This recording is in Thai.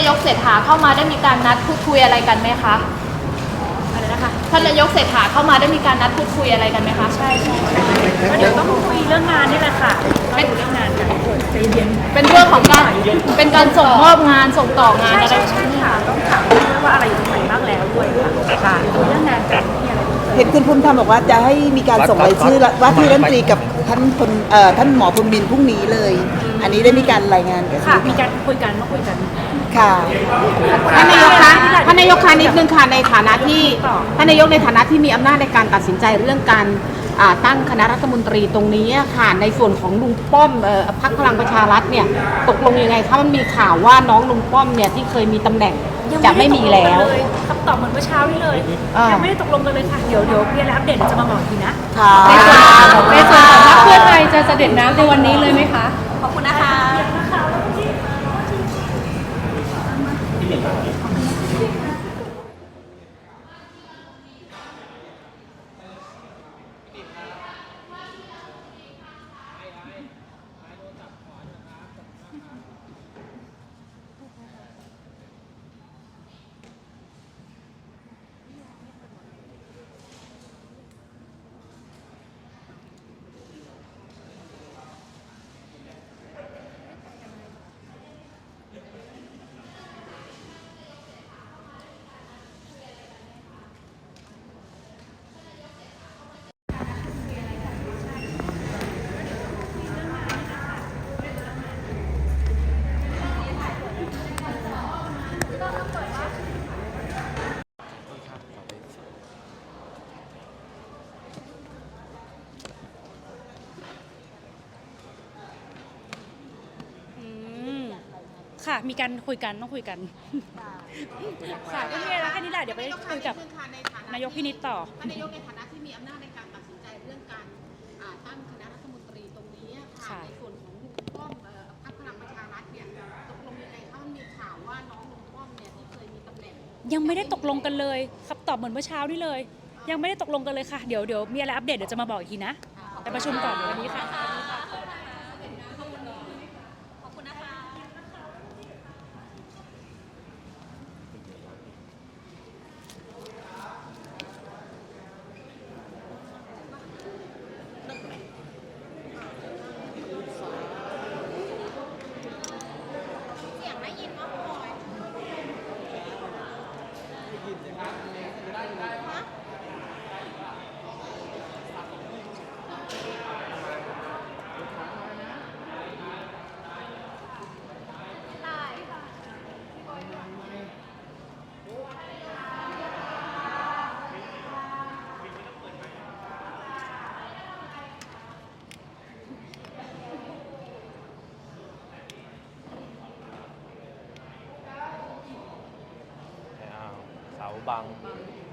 ายกเศรษฐาเข้ามาได้มีการนัดพูดคุยอะไรกันไหมคะอะไรนะคะท่านนายกเศรษฐาเข้ามาได้มีการนัดพูดคุยอะไรกันไหมคะใช่ใช่เดี๋ยวต้องคุยเรื่องงานนี่แหละค่ะก็ดูเรื่องงานกันใจเย็นเป็นเรื่องของการเป็นการส่งมอบงานส่งต่องานใช่อะไรใช่ใช่ค่ะต้องถามด้วยว่าอะไรอยู่ตรงไหนบ้างแล้วด้วยค่ะค่ะคุยเรื่องงานกันที่อะไรเห็นคุณภูมิธรรมบอกว่าจะให้มีการส่งรายชื่อว่าที่รัฐมนตรีกับท่านพลเอ่อท่านหมอพลบินพรุ่งนี้เลย อันนี้ได้มีการรายงานกันค่ะ มีการคุยกันมาคุยกันค่ะ ท่านนายกคะท่านนายกคะนิดนึงค่ะในฐานะที่ท่านนายกในฐานะที่มีอำนาจในการตัดสินใจเรื่องการอ่าตั้งคณะรัฐมนตรีตรงนี้อะค่ะในส่วนของลุงป้อมเอ่อพรรคพลังประชารัฐเนี่ยตกลงยังไงคะมันมีข่าวว่าน้องลุงป้อมเนี่ยที่เคยมีตำแหน่งจะไม่มีแล้วคำตอบเหมือนเมื่อเช้านี่เลยอ่ายั ยังไม่ได้ตกลงกันเลยค่ะ เดี๋ยวเดี๋ยวพี่แล้วอัปเดตเดี๋ยวจะมาบอกอีกทีนะ ค่ะ ในส่วนของพรรคเพื่อไทยจะเสด็จน้ำในวันนี้เลยไหมคะ ค่ะ มีการคุยกันต้องคุยกันค่ะก็มีอะไรแค่นี้แหละเดี๋ยวไปคุยกับ นายกพินิจต่อ ท่านนายกในฐานะที่มีอำนาจในการตัดสินใจเรื่องการอ่าตั้งคณะรัฐมนตรีตรงนี้อะค่ะ ค่ะในส่วนของลุงป้อมเอ่อพรรคพลังประชารัฐเนี่ยตกลงยังไงคะมันมีข่าวว่าน้องลุงป้อมเนี่ยที่เคยมีตำแหน่งยังไม่ได้ตกลงกันเลยคำตอบเหมือนเมื่อเช้านี่เลย ยังไม่ได้ตกลงกันเลยค่ะ เดี๋ยวเดี๋ยวมีอะไรอัปเดตเดี๋ยวจะมาบอกอีกทีนะไปประชุมก่อนวันนี้ค่ะ อ้าวเสาบังบ